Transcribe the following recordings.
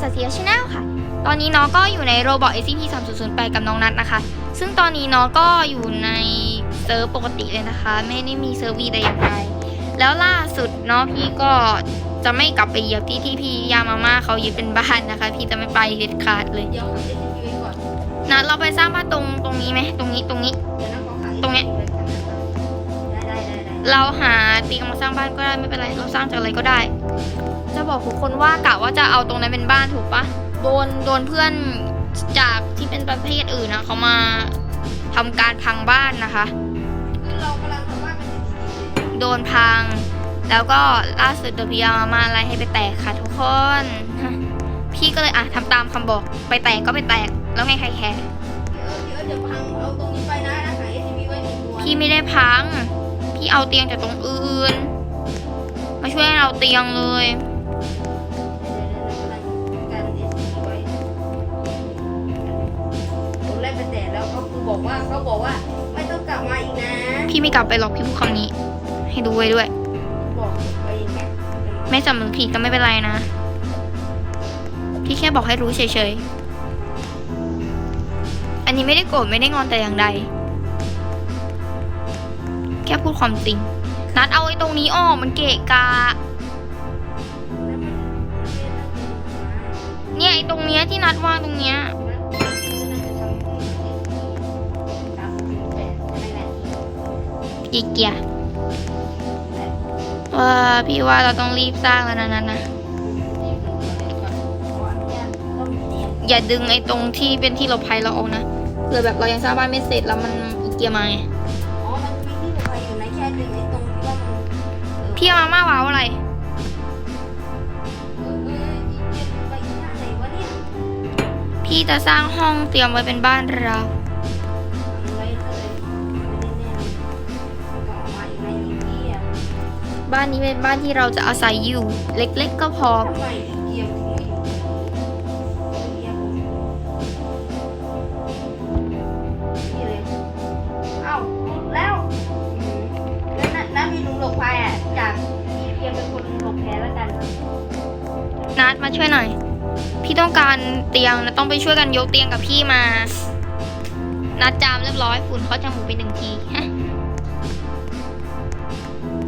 สัตเซียชาแนลค่ะ ตอนนี้น้องก็อยู่ในโรบอท SCP 3008กับน้องนัทนะคะ ซึ่งตอนนี้น้องก็อยู่ในเซิร์ฟปกติเลยนะคะ ไม่ได้มีเซิร์ฟวีแต่อย่างใดแล้วล่าสุดเนาะพี่ก็จะไม่กลับไปเหยียบที่ที่พี่ยามาม่าเขายึดเป็นบ้านนะคะ พี่จะไม่ไปเด็ดขาดเลยเดี๋ยวขอเล่นทีวีก่อนนัดเราไปสร้างบ้านตรงตรงนี้ไหมตรงนี้ตรงนี้เดี๋ยวนะขอขายตรงเนี้ยได้ได้ได้ได้เราหาเตียงมาสร้างบ้านก็ได้ไม่เป็นไรเราสร้างจากอะไรก็ได้ จะบอกทุกคนว่ากะว่าจะเอาตรงนั้นเป็นบ้านถูกปะโดนโดนเพื่อนจากที่เป็นประเทศอื่นนะเขามาทำการพังบ้านนะคะคือเรากำลังทำบ้านเป็นทีวีโดนพัง แล้วก็ล่าสุดเดพียามามาอะไรให้ไปแตกค่ะทุกคน พี่ก็เลยอะทำตามคำบอกไปแตกก็ไปแตกแล้วไงใครแคร์เออเดี๋ยวเดี๋ยวพังเอาตรงนี้ไปนะนะขายทีวีไว้หนึ่งตัวพี่ไม่ได้พัง พี่เอาเตียงจากตรงอื่น มาช่วยเราเตียงเลย บอกว่าเขาบอกว่า ไม่ต้องกลับมาอีกนะพี่ไม่กลับไปหรอกพี่พูดคำนี้ ให้ดูไว้ด้วย บอกไปอย่างเงี้ยไม่สำนึกผิดก็ไม่เป็นไรนะ พี่แค่บอกให้รู้เฉยๆ อันนี้ไม่ได้โกรธไม่ได้งอนแต่อย่างใด แค่พูดความจริง นัดเอาไอ้ตรงนี้ออกมันเกะกะ เนี่ยไอ้ตรงเนี้ยที่นัดวางตรงเนี้ย อีกเกียร์ว่าพี่ว่าเราต้องรีบสร้างแล้วนะนัทนะอย่าดึงไอ้ตรงที่เป็นที่หลบภัยเราออกนะเผื่อแบบเรายังสร้างบ้านไม่เสร็จแล้วมันอีกเกียร์มาไงอ๋อมันมีที่หลบภัยอยู่นแค่ดึงตรงที่ว่ามันพี่เอามาม่าว้าวอะไรพี่จะสร้างห้องเตรียมไว้เป็นบ้านเรา บ้านนี้เป็นบ้านที่เราจะอาศัยอยู่ เล็กๆก็พอมอีกกียร์ถึงไม่อเกียร์นี่เลยเอ้าหมดแล้วน้าวินหลุมหลบภัยอะจากอีเกียร์เป็นคนหลบแพ้แล้วกันนัดมาช่วยหน่อย พี่ต้องการเตียงแล้วต้องไปช่วยกันยกเตียงกับพี่มา นัดจามเรียบร้อยฝุ่นเขาจมูกไปหนึ่งที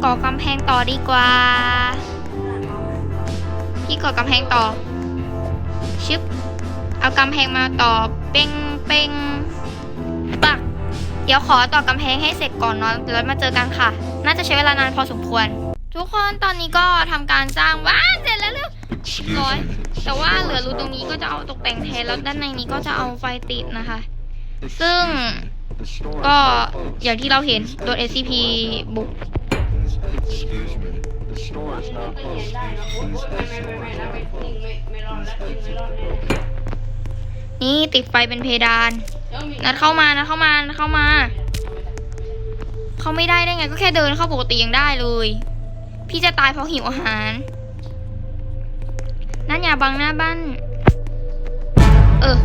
ก่อกำแพงต่อดีกว่า พี่ก่อกำแพงต่อ ชึบ เอากำแพงมาต่อ เป้งเป้งปัก เดี๋ยวขอต่อกำแพงให้เสร็จก่อนนาะแล้วมาเจอกันค่ะ น่าจะใช้เวลานานพอสมควร ทุกคนตอนนี้ก็ทำการสร้างบ้านเสร็จแล้วเร็วร้อย แต่ว่าเหลือรูตรงนี้ก็จะเอาตกแต่งแทนแล้วด้านในนี้ก็จะเอาไฟติดนะคะ ซึ่งก็อย่างที่เราเห็นโดน SCP บุก Excuse me. The store is not ก็เขียน closed. ได้นะโอ๊ยโอ๊ยไม่ไม่ไม่ไม่นะไม่นิ่งไม่ไม่รอดแล้วนิ่งไม่รอดแน่นี่ติดไฟเป็นเพดานดี๋ยวมีนัดเข้ามานัดเข้ามานัดเข้ามา เขาไม่ได้ได้ไงก็แค่เดินเข้าปกติยังได้เลย พี่จะตายเพราะหิวอาหาร นั่นอย่าบังหน้าบ้าน เออ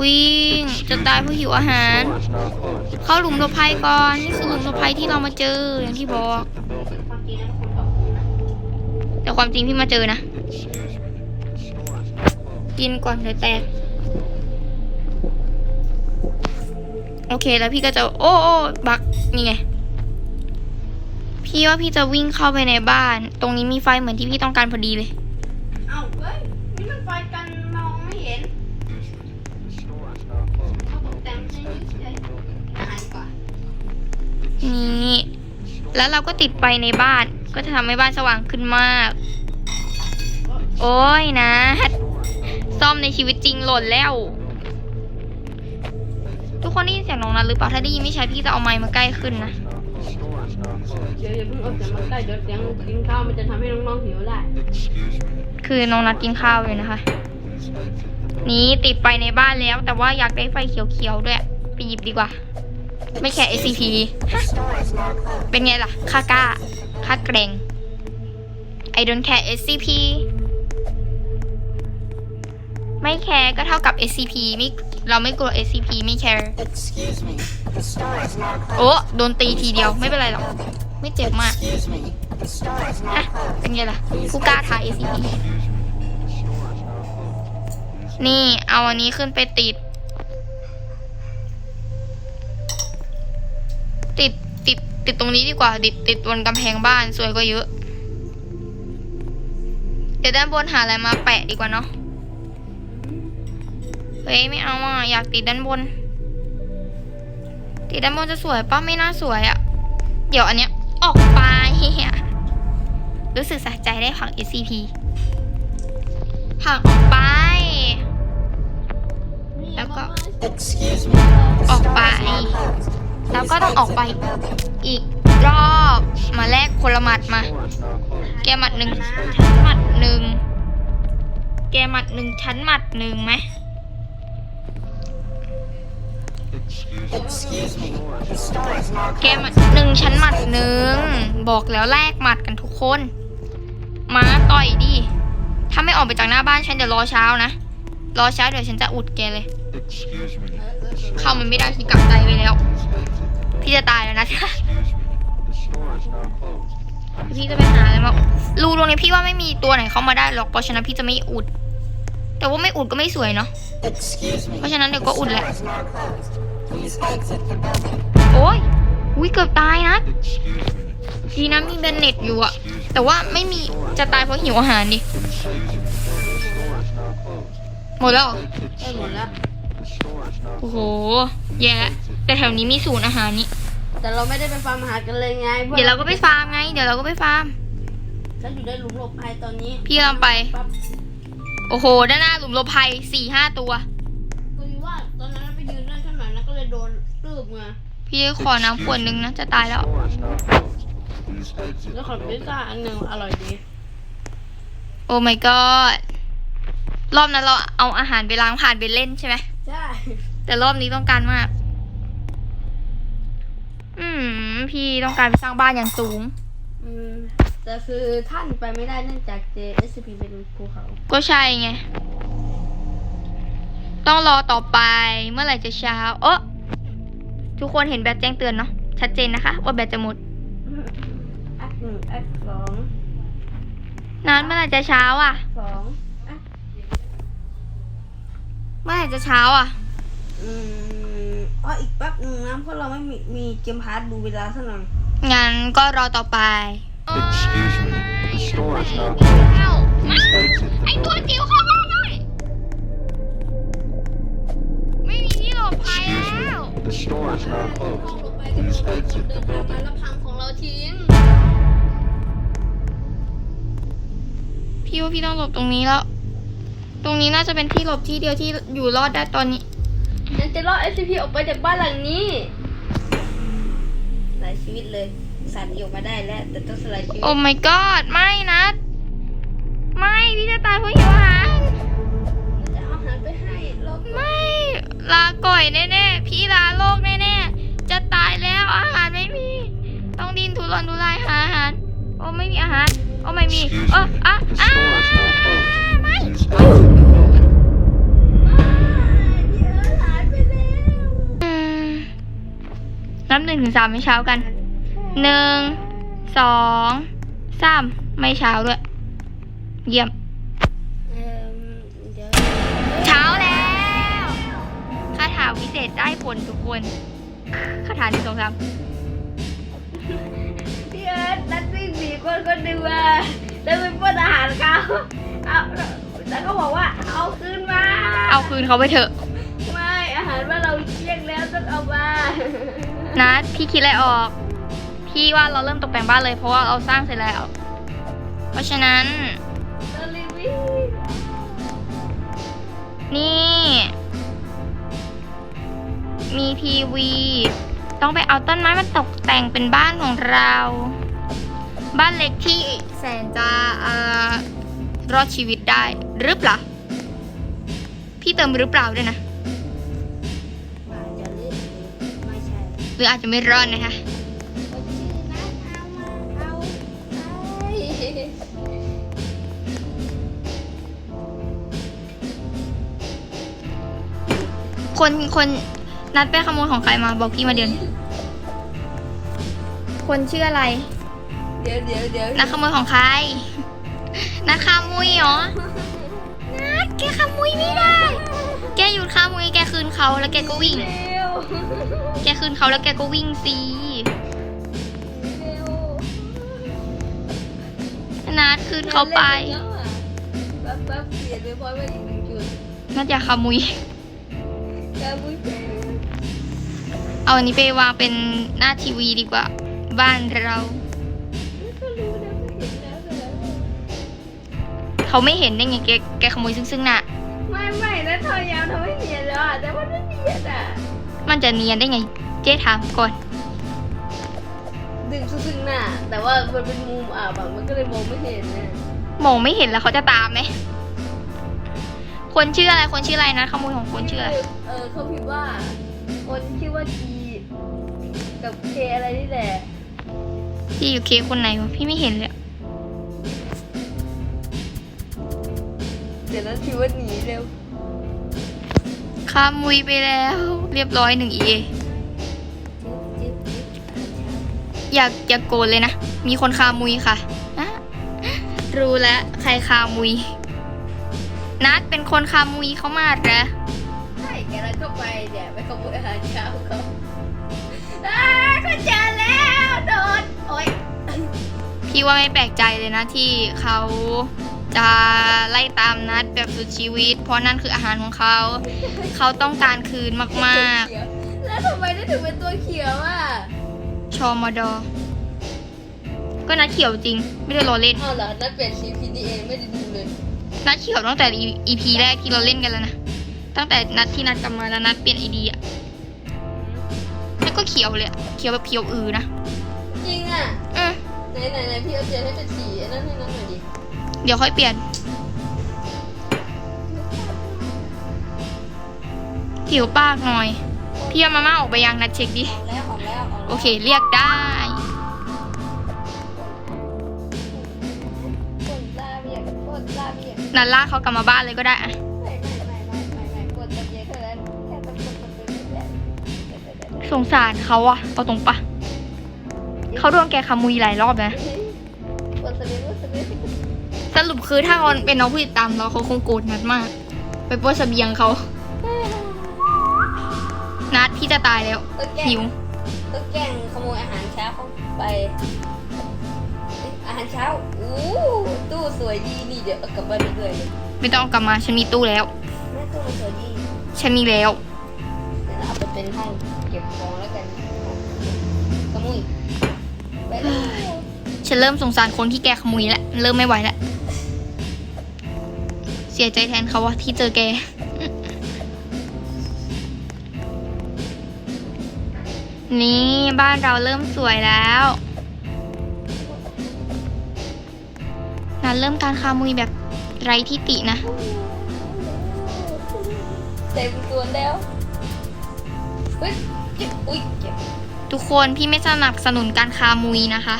วิ่งจะตายเพราะหิวอาหาร เข้าหลุมหลบภัยก่อน นี่คือหลุมหลบภัยที่เรามาเจออย่างที่บอก แต่ความจริงพี่มาเจอนะ กินก่อนเดี๋ยวแตก โอเคแล้วพี่ก็จะ โอ้โอ้บักนี่ไง พี่ว่าพี่จะวิ่งเข้าไปในบ้าน ตรงนี้มีไฟเหมือนที่พี่ต้องการพอดีเลย นี่แล้วเราก็ติดไฟในบ้าน ก็จะทำให้บ้านสว่างขึ้นมาก โอ้ยนะ ซ่อมในชีวิตจริงหล่นแล้ว ทุกคนได้ยินเสียงน้องนัทหรือเปล่า ถ้าได้ยินไม่ใช่พี่จะเอาไมค์มาใกล้ขึ้นนะ The store is not closed. เดี๋ยวอย่าเพิ่งเอาเสียงมาใกล้เดี๋ยวเสียงกินข้าวมันจะทำให้น้องๆหิวได้ Excuse me. คือน้องนัดกินข้าวอยู่นะคะ นี้ติดไฟในบ้านแล้ว แต่ว่าอยากได้ไฟเขียวๆด้วย ไปหยิบดีกว่า ไม่แค่ SCP เป็นไงล่ะค่ากล้าค่าเกรง I don't care SCP ไม่แคร์ก็เท่ากับ SCP ไม่เราไม่กลัว SCP ไม่แคร์ Excuse me, the store is not closed. โอ้โดนตีทีเดียวไม่เป็นไรหรอก ไม่เจ็บมาก Excuse me, ฮะเป็นไงล่ะกูกล้าถ่าย SCP นี่เอาอันนี้ขึ้นไปติด ติดตรงนี้ดีกว่า ติดติดบนกำแพงบ้านสวยกว่าเยอะ เดี๋ยวด้านบนหาอะไรมาแปะดีกว่าเนาะเฮ้ยไม่เอาอะอยากติดด้านบน ติดด้านบนจะสวยป้าไม่น่าสวยอะ่ะ เดี๋ยวอันเนี้ยออกไปรู้สึกสะใจได้ผัก SCP ผักออกไป แล้วก็ออกไป แล้วก็ต้องออกไปอีกรอบมาแลกคนละหมัดมา แกหมัดหนึ่งฉันหมัดหนึ่งแกหมัดหนึ่งฉันหมัดหนึ่งไหมแกหมัดหนึ่งฉันหมัดหนึ่งบอกแล้วแลกหมัดกันทุกคน มาต่อยดิ ถ้าไม่ออกไปจากหน้าบ้านฉันเดี๋ยวรอเช้านะ รอเช้าเดี๋ยวฉันจะอุดแกเลย Excuse me. เข้ามันไม่ได้พี่กลับใจไปแล้ว พี่จะตายแล้วนะ Excuse me. The store is now closed. พี่จะไปหาอะไรมารูตรงนี้พี่ว่าไม่มีตัวไหนเข้ามาได้หรอกเพราะฉะนั้นพี่จะไม่อุด แต่ว่าไม่อุดก็ไม่สวยเนาะเพราะฉะนั้นเดี๋ยวก็อุดแหละโอ้ยอุ้ยเกือบตายนะ Excuse me. ดีนะมีเบนเน็ตอยู่อะแต่ว่าไม่มีจะตายเพราะหิวอาหารดิหมดแล้วเหรอได้หมดแล้ว The store is now โอ้โหแย่แล้ว แต่แถวนี้มีศูนย์อาหารนี่แต่เราไม่ได้ไปฟาร์มอาหารกันเลยไงพะเดี๋ยวเราก็ไปฟาร์มไง เดี๋ยวเราก็ไปฟาร์มฉันอยู่ในหลุมหลบภัยตอนนี้พี่กำลังไป ปั๊บโอ้โห ด้านหน้าหลุมหลบภัยสี่ห้าตัว คือว่าตอนนั้นไปยืนด้านข้างหน่อยนะก็เลยโดนตืบมาพี่ขอน้ำขวดนึงนะจะตายแล้ว store is now closed. Please exit แล้วขอพิซซ่าอันหนึ่งอร่อยดีโอ้ my god รอบนั้นเราเอาอาหารไปล้างผ่านไปเล่นใช่ไหมใช่แต่รอบนี้ต้องการมาก อืม พี่ต้องการไปสร้างบ้านอย่างสูง อืมแต่คือท่านไปไม่ได้เนื่องจาก JSCP เป็นภูเขา ก็ใช่ไง ต้องรอต่อไปเมื่อไหร่จะเช้า เออทุกคนเห็นแบตแจ้งเตือนเนาะชัดเจนนะคะ ว่าแบตจะหมดแอคหนึ่งแอคสองนั้นเมื่อไหร่จะเช้าอะ สองแอคเมื่อไหร่จะเช้าอะ อืม อ๋ออีกแป๊บหนึ่งนะเพราะเราไม่มีมีเกมพาร์ทดูเวลาเท่านั้นงั้นก็รอต่อไป Excuse me. The store is now closed. เอ้าไม่ Please exit ไอ the ตัว building. จิ๋วเข้ามาหน่อยไม่มีที่หลบภัยแล้ว The store is now ห้อง closed. ลงไปก็ Please มีคน exit เดิ the นทางมา building. แล้วพังของเราทิ้ง พี่ว่าพี่ต้องหลบตรงนี้แล้ว ตรงนี้น่าจะเป็นที่หลบที่เดียวที่อยู่รอดได้ตอนนี้ ฉันจะรอด SCP ออกไปจากบ้านหลังนี้ หลายชีวิตเลย สันอยู่มาได้แล้ว แต่ต้องสลายชีวิต โอ้ my god ไม่นะ ไม่พี่จะตายเพราะหิวอาหาร จะเอาอาหารไปให้เราไม่ ลาก่อยแน่ๆ พี่ลาโลกแน่ๆ จะตายแล้วอาหารไม่มี ต้องดิ้นทุรนทุรายหาอาหาร โอ้ไม่มีอาหาร โอ้ไม่มี Excuse เออ me. อะ The อะ store is now closed. ไม่ Please exit นับหนึ่งถึงสามไม่เช้ากันหนึ่งสองสามไม่เช้าด้วย เยี่ยมเอิ่มเดี๋ยวเช้าแล้วคาถาวิเศษได้ผลทุกคนคาถาหนึ่งสองสามพี่เอิร์ธนัดวิ่งหนีคนคนหนึ่งมาแล้วไปป้นอาหารเขาเอาแล้วก็บอกว่าเอาคืนมา เอาคืนเขาไปเถอะไม่อาหารว่าเราเชี่ยงแล้วต้องเอามานะพี่คิดอะไรออก พี่ว่าเราเริ่มตกแต่งบ้านเลยเพราะว่าเราสร้างเสร็จแล้ว เพราะฉะนั้น เรารีวิวนี่ มีทีวี ต้องไปเอาต้นไม้มาตกแต่งเป็นบ้านของเรา บ้านเล็กที่แสนจะเอ่อรอดชีวิตได้หรือเปล่า พี่เติมหรือเปล่าด้วยนะ ใช่หรืออาจจะไม่รอดนะคะก็ชื่อนั้นเอามาเอาไปคนคนนัดไปขโมยของใครมาบอกพี่มาเดี๋ยวนี้คนชื่ออะไร เดี๋ยวเดี๋ยวเดี๋ยวนักขโมยของใคร นักขโมยเหรอนัดแกขโมยไม่ได้ แกหยุดขโมยแกคืนเขาแล้วแกก็วิ่งเร็ว แกคืนเขาแล้วแกก็วิ่งสิเร็วนัดคืนเขาไปแป๊บแป๊บเปลี่ยนไปพอยไปอีกหนึ่งจุดนัดอย่าขโมยแกมุ้ยเป็นเอาอันนี้ไปวางเป็นหน้าทีวีดีกว่า บ้านเราก็รู้นะก็เห็นแล้วแต่เขาไม่เห็นได้ไงแกแกขโมยซึ่งซึ่งๆน่ะ ไม่ไม่นะทอยาวทำให้เนียนแล้วอะแต่มันไม่เนียนอะ มันจะเนียนได้ไง เจ๊ถามก่อน ดึงซึ่งหน้า แต่ว่ามันเป็นมุมอะแบบมันก็เลยมองไม่เห็นนะมองไม่เห็นแล้วเขาจะตามไหมคนชื่ออะไรคนชื่ออะไรนะขโมยของคนชื่ออะไรเออเขาพิมพ์ว่า คนชื่อว่าจีกับเคอะไรนี่แหละที่อยู่เคคนไหนวะพี่ไม่เห็นเลยอะเดี๋ยวนั้นพิมพ์ว่าหนีเร็ว ข้ามมุยไปแล้ว เรียบร้อยหนึ่งเออยากอย่ากโกรธเลยนะ มีคนคามุยค่ะอะรู้แล้ว ใครคามุย นัดเป็นคนคามุยเขามาเหรอใช่แกแล้วก็ไปเดี๋ยวไปขโมยอาหารเช้าเขาอ้าเขาเจอแล้วโดนโอ๊ยพี่ว่าไม่แปลกใจเลยนะที่เขา จะไล่ตามนัดแบบสุดชีวิต เพราะนั่นคืออาหารของเขา เขาต้องการคืนมากเขียวแล้วทำไมได้ถึงเป็นตัวเขียวอะๆ ชอมดอ ก็นัดเขียวจริง ไม่ได้รอเล่นอ้าวเหรอนั่นเปลี่ยนชีพีดีเองไม่ได้ดูเลยนัดเขียวตั้งแต่ EP แรกที่เราเล่นกันแล้วนะ ตั้งแต่นัดที่นัดกลับมาแล้วนัดเปลี่ยนไอดีอะแล้วก็เขียวเลยอะเขียวแบบเขียวอือนะจริงอะอืมไหนไหนไหนพี่เอาเจนให้เป็นสีไอ้นั่นให้นั่นหน่อยดิ เดี๋ยวค่อยเปลี่ยนผิวปากหน่อย พี่เอามาม่าออกไปยังนัดเช็คดิออกแล้วออกแล้วออกแล้วโอเค เรียกได้ กดลาเบียกดลาเบียกนัดลากเขากลับมาบ้านเลยก็ได้อะไม่ไม่ไม่ไม่ไม่ไม่กดตะเกียบเท่านั้นแค่ต้องกดกดกดแค่สงสารเขาอะเอาตรงปะเขาโดนแกขโมุยหลายรอบนะ กดสวิตช์กดสวิตช์ สรุปคือถ้าเขาเป็นน้องผู้ติดตามเราเขาคงโกรธนัดมาก ไปปล้นเสบียงเขา นัดพี่จะตายแล้วต้องแกล้หิงวต้องแกล้งขโมยอาหารเช้าเขาไปเอ๊ะอาหารเช้าอู้ตู้สวยดีนี่เดี๋ยวเอากลับบ้านไปด้วยเลยไม่ต้องเอากลับมาฉันมีตู้แล้ว แม่ตู้มันสวยดีฉันมีแล้ว เดี๋ยวเราเอาไปเป็นห้องเก็บของแล้วกันขโมยไปเลย ฉันเริ่มสงสารคนที่แกขโมยแล้วเริ่มไม่ไหวแล้วเสียใจแทนเขาว่าที่เจอแก นี่บ้านเราเริ่มสวยแล้วนัดเริ่มการคามุยแบบไร้ที่ตินะ เต็มตัวแล้วเฮ้ยเจ็บอุ้ยเจ็บทุกคนพี่ไม่สนับสนุนการคามุยนะคะ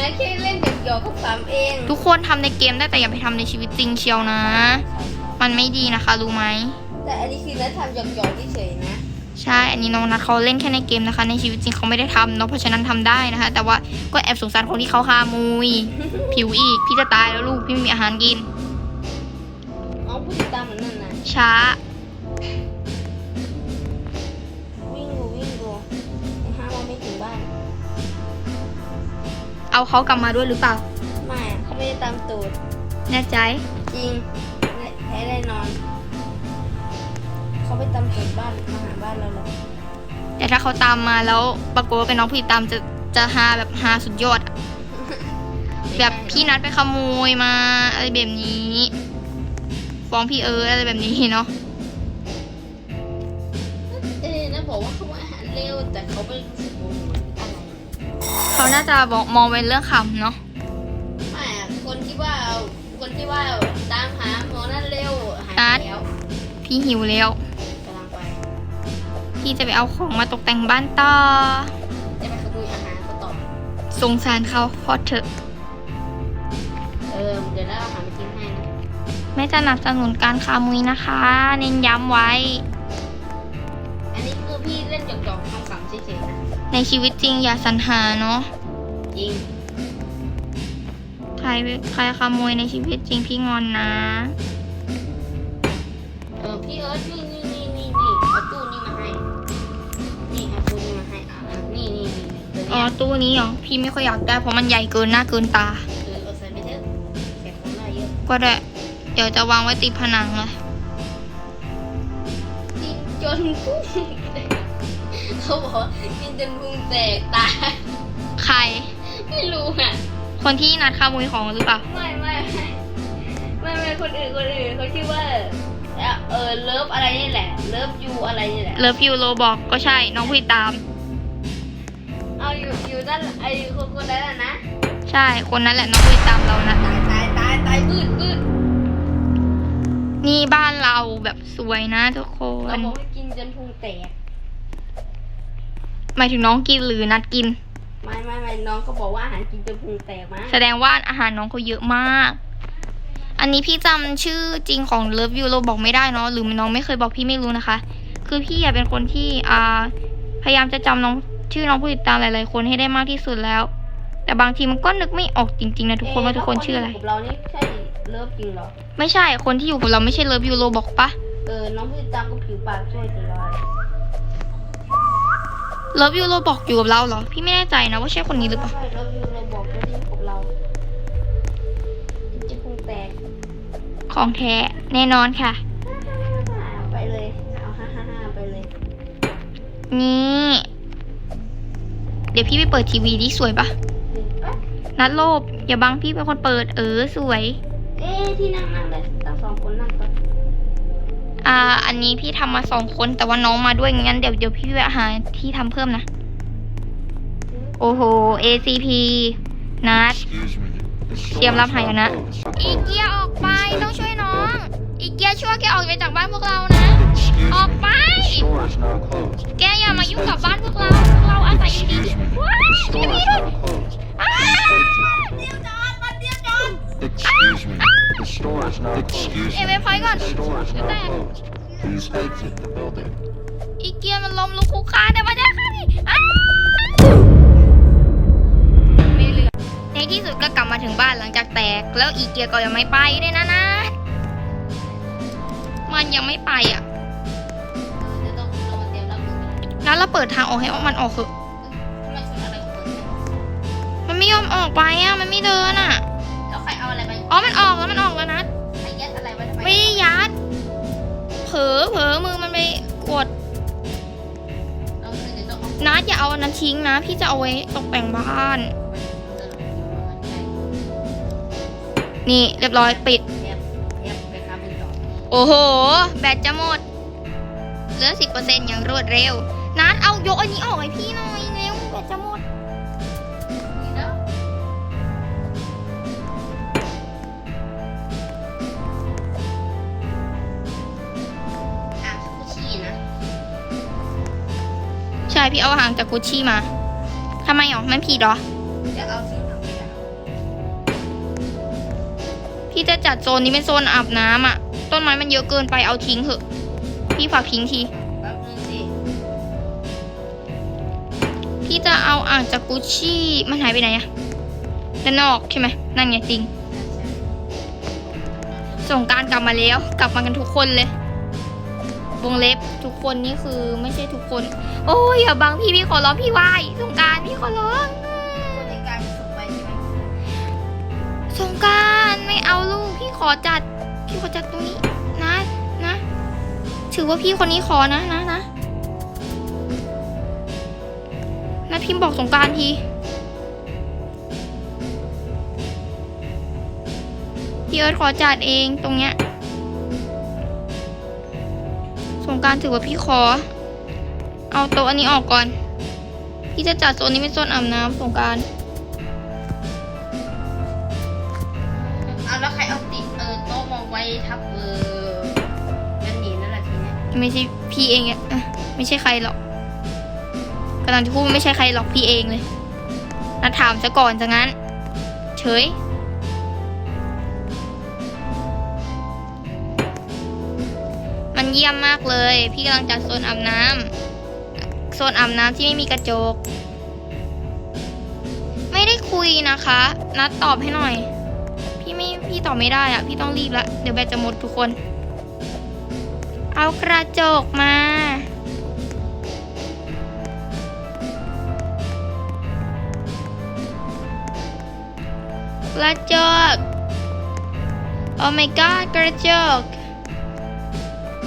นายแค่เล่นหยอกๆกับสามเองทุกคนทำในเกมได้แต่อย่าไปทำในชีวิตจริงเชียวนะ มันไม่ดีนะคะ รู้ไหม แต่อันนี้คือนัดทำหยอกๆเฉยๆนะ ใช่ อันนี้น้องนัทเขาเล่นแค่ในเกมนะคะ ในชีวิตจริงเขาไม่ได้ทำเนาะ เพราะฉะนั้นทำได้นะคะ แต่ว่าก็แอบสงสารคนที่เขาคามุย ผิวอีก พี่จะตายแล้วลูก พี่ไม่มีอาหารกิน อ๋อผู้ติดตามเหมือนนั่นนะ ช้า เอาเขากลับมาด้วยหรือเปล่า ไม่อะเขาไม่ได้ตามตูด แน่ใจ จริงแท้แน่นอน เขาไม่ตามตูดบ้านมาหาบ้านเราหรอกแต่ถ้าเขาตามมาแล้วปรากฏว่าเป็นน้องผู้ติดตามจะจะฮาแบบฮาสุดยอดอะแบบพี่นัดไปขโมยมาอะไรแบบนี้ฟ้องพี่เอิร์ธอะไรแบบนี้เนาะเอ๊ะนะบอกว่าเขาว่าอาหารเร็วแต่เขาไม่รู้สึกว่ามันอะไร เขาน่าจะบอกมองเป็นเรื่องขำเนาะไม่อะคนที่ว่าคนที่ว่าตามหาหมอนั่นเร็วหายนัดไปแล้วพี่หิวแล้ว กำลังไปพี่จะไปเอาของมาตกแต่งบ้านต่อ จะไปขโมยอาหารเขาต่อสงสารเขาพอเถอะ เออเดี๋ยวได้เอาอาหารไปกินให้นะ ไม่สนับสนุนการคามุยนะคะ เน้นย้ำไว้อันนี้คือ พี่เล่นหยอกๆคำๆเฉยๆนะในชีวิตจริงอย่าสรรหาเนาะจริงรใครขโมยในชีวิตจริงพี่งอนนะ เออพี่เอิร์ธนี่นี่นี่นี่นี่เอาตู้นี่มาให้ นี่เอาตู้นี่มาให้อะนี่นี่นี่ตัวอ๋อเนี้ยตู้นี้เหรอพี่ไม่ค่อยอยากได้เพราะมันใหญ่เกินหน้าเกินตาเออเอาใส่ไปเถอะแขกของหน้าเยอะก็ได้เดี๋ยวจะวางไว้ติดผนังเลยกินจนพุง เขาบอกว่ากินจนพุงแตกตาย ใคร ไม่รู้อะ คนที่นัดขโมยของหรือเปล่า ไม่ไม่ไม่ไม่ไม่คนอื่นคนอื่นเขาชื่อว่าเอ่อเออเลิฟอะไรนี่แหละ เลิฟยูอะไรนี่แหละ เลิฟยูโรบอกก็ใช่ น้องผู้ติดตาม เอาอยู่อยู่ด้านไอ้คนคนนั้นน่ะนะใช่ คนนั้นแหละน้องผู้ติดตามเรานะ ตายตายตายตายบืดบืดนี่บ้านเราแบบสวยนะทุกคเรานบอกให้กินจนพุงแตก หมายถึงน้องกินหรือนัดกิน ไม่ไม่ไม่น้องเขาบอกว่าอาหารกินจนพุงแตกมาแสดงว่าอาหารน้องเขาเยอะมาก อันนี้พี่จำชื่อจริงของเลิฟยูโรบอกไม่ได้เนาะหรือน้องไม่เคยบอกพี่ไม่รู้นะคะ คือพี่อะเป็นคนที่อ่าพยายามจะจำน้องชื่อน้องผู้ติดตามหลายๆคนให้ได้มากที่สุดแล้ว แต่บางทีมันก็นึกไม่ออกจริงๆนะทุกคนว่าทุกคนชื่ออะไร เแล้วคนที่ยู่กับเรานี่ใช่เลิฟจริงเหรอ ไม่ใช่คนที่อยู่กับเราไม่ใช่เลิฟยูโรบอกปะ เออ น้องพี่จำก็ผิวปากช่วยตลอด เลิฟยูโรบอกอยู่กับเราเหรอ พี่ไม่แน่ใจนะว่าใช่คนนี้หรือเปล่า ใช่เลิฟยูเราบอกว่าที่อยู่กับเรากินจนพุงแตกของแท้แน่นอนค่ะเอาไปเลยเอาห้าห้าห้าไปเลยนี่ เดี๋ยวพี่ไปเปิดทีวีดิสวยปะหนึ่งเอ๊ะนัดโลบอย่าบังพี่เป็นคนเปิดเออสวย เอ๊ะที่นั่งนั่งเลยตั้งสองคนนั่งก่อน อ่า อันนี้พี่ทำมาสองคนแต่ว่าน้องมาด้วยงั้นเดี๋ยวเดี๋ยวพี่ไปหาที่ทำเพิ่มนะ โอ้โห ACP นัด Excuse me. The store เตรียมรับ is หาย now นะ closed. อีเกียออกไปต้องช่วยน้อง อีเกียช่วยแกออกไปจากบ้านพวกเรานะ Excuse ออก me. ไป The store is now closed. แกอย่ามายุ่งกับบ้านพวกเรา พวกเราอาศัยอยู่ดี Excuse me. ว้าย The ช่วย store พี่ is ด้วย now closed. อ้าว Excuse me. The store is now Excuse เอเวพอยก่อน The store is เดี๋ยวแต now ก closed. Please exit the building. อีเกียมันล้มลุกคุกคานแต่มาได้ค่ะพี่อ้าวไม่เหลือในที่สุดก็กลับมาถึงบ้านหลังจากแตก แล้วอีเกียก็ยังไม่ไปด้วยนะนะ มันยังไม่ไปอะเดี๋ยวต้องเรามาเตรียมรับมือกันแล้วเราเปิดทางออกให้มันออกเถอะทำไมคนอะไรก็เปิดเนี่ยมันไม่ยอมออกไปอะ มันไม่เดินอะแล้วใครเอาอะไรไปอ๋อ มันออกแล้ว มันออกแล้วนะใครยัดอะไรไว้ทำไมไม่ได้ยัด เผลอเผลอมือมันไปกด เราคือจะต้องเอานัดอย่าเอาอันนั้นทิ้งนะ พี่จะเอาไว้ตกแต่งบ้านนี่เรียบร้อยปิดเทียบเทียบไปครับเป็นต่อโอ้โห แบตจะหมด เหลือสิบเปอร์เซ็นต์อย่างรวดเร็ว นัดเอายกอันนี้ออกให้พี่หน่อ พี่เอาหางจากกุชชี่มาทำไมหรอมันผิดหรอ จะเอาสีทำไปกันพี่จะจัดโซนนี้เป็นโซนอาบน้ำอะ ต้นไม้มันเยอะเกินไปเอาทิ้งเถอะ พี่ฝากทิ้งที แป๊บนึงสิพี่จะเอาอ่างจากกุชชี่มันหายไปไหนอะด้านนอกใช่ไหมนั่นไงจริง ส่งกรารกลับมาแล้ว กลับมากันทุกคนเลย วงเล็บทุกคนนี่คือไม่ใช่ทุกคน โอ้ยอย่าบังพี่พี่ขอร้องพี่ไหวสงกรารพี่ขอร้องในการส่งไปใช่ไหมสงกรารไม่เอาลูกพี่ขอจัด พี่ขอจัดตรงนี้นะนะถือว่าพี่คนนี้ขอนะนะนะนะพิมพ์บอกสงกรารทีพี่เอิร์ธขอจัดเองตรงเนี้ยสงกรารถือว่าพี่ขอ เอาโต๊ะอันนี้ออกก่อนพี่จะจัดโซนนี้เป็นโซนอาบน้ำสงกรารเอาแล้วใครเอาติดเออโต๊ะมาไว้ทับเออกันหนีนั่นแหละทีเนี้ยไม่ใช่พี่เองอะอะไม่ใช่ใครหรอกกำลังจะพูดว่าไม่ใช่ใครหรอกพี่เองเลยนัดถามซะก่อนซะงั้น เฉยมันเยี่ยมมากเลย พี่กำลังจัดโซนอาบน้ำโซนอาบน้ำที่ไม่มีกระจก ไม่ได้คุยนะคะ นัดตอบให้หน่อย พี่ต่พี่ตอบไม่ได้อะพี่ต้องรีบละเดี๋ยวแบตจะหมดทุกคน เอากระจกมากระจก โอ้ my god กระจก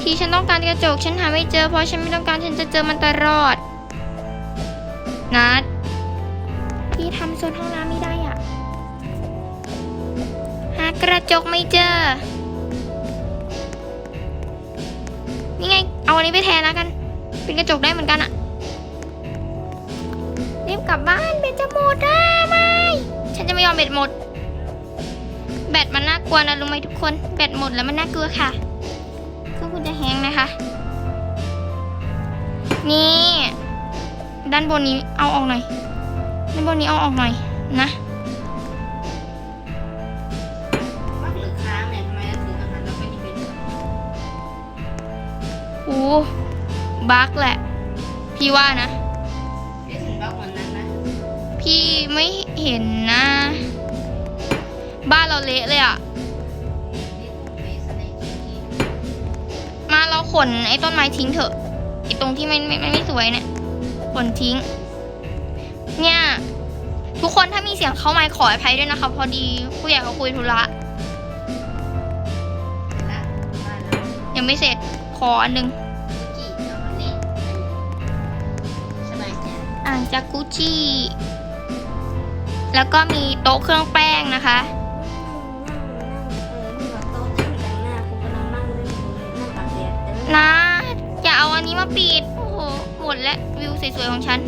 ที่ฉันต้องการกระจก ฉันหาไม่เจอ เพราะฉันไม่ต้องการฉันจะเจอมันตลอด นัดพี่ทำโซนห้องน้ำไม่ได้อะ หากระจกไม่เจอ นี่ไง เอาอันนี้ไปแทนแล้วกัน เป็นกระจกได้เหมือนกันอะรีบกลับบ้านเบ็ดจะหมดอะไม่ ฉันจะไม่ยอมเบ็ดหมด แบตมันน่ากลัวนะรู้ไหมทุกคน แบตหมดแล้วมันน่ากลัวค่ะ ครื่องคุณจะแฮงนะคะ นี่ ด้านบนนี้เอาออกหน่อย ด้านบนนี้เอาออกหน่อยนะบักหรือค้างเนี่ยทำไมเราถึงอาหารเราไม่ได้เป็นโอ้บั๊กแหละ พี่ว่านะไม่ถึงบักเหมือนนั้นนะ พี่ไม่เห็นนะ บ้านเราเละเลยอะ ขนไอ้ต้นไม้ทิ้งเถอะไอ้ตรงที่ไมันไม่ไม่สวยเนี่ยขนทิ้ง เนี่ย ทุกคนถ้ามีเสียงเข้าไมค์ขออภัยด้วยนะคะ พอดีผู้ใหญ่เขาคุยธุระยังไม่เสร็จขออันหนึงจีเอามาเล่นสบายใจอ่างจากกุจิแล้วก็มีโต๊ะเครื่องแป้งนะคะ มาปิด โอ้โห หมดแล้ววิวสวยๆของฉัน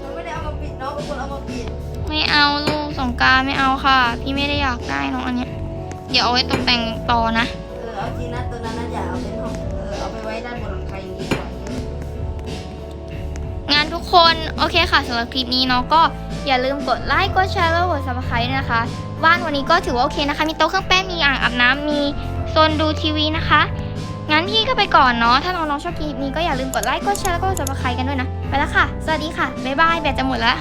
เราไม่ได้เอามาปิดน้องเป็นคนเอามาปิดไม่เอาลูกสงกรารไม่เอาค่ะ พี่ไม่ได้อยากได้น้องอันเนี้ย เดี๋ยวเอาไว้ตกแต่งต่อนะ เออเอาจริงนะตัวนั้นน่ะอย่าเอาเป็นห้องเออเอาไปไว้ด้านบนหลังคาอย่างนี้ดีกว่าเยอะงานทุกคนโอเคค่ะสำหรับคลิปนี้เนาะก็อย่าลืมกดไลค์กดแชร์แล้วกด subscribe ด้วยนะคะ บ้านวันนี้ก็ถือว่าโอเคนะคะ มีโต๊ะเครื่องแป้งมีอ่างอาบน้ำมีโซนดูทีวีนะคะ งั้นพี่ก็ไปก่อนเนาะ ถ้าน้องๆชอบคลิปนี้ก็อย่าลืมกดไลค์ กดแชร์ แล้วก็กดซับสไคร์กันด้วยนะ ไปแล้วค่ะ สวัสดีค่ะ บ๊ายบาย แบตจะหมดแล้ว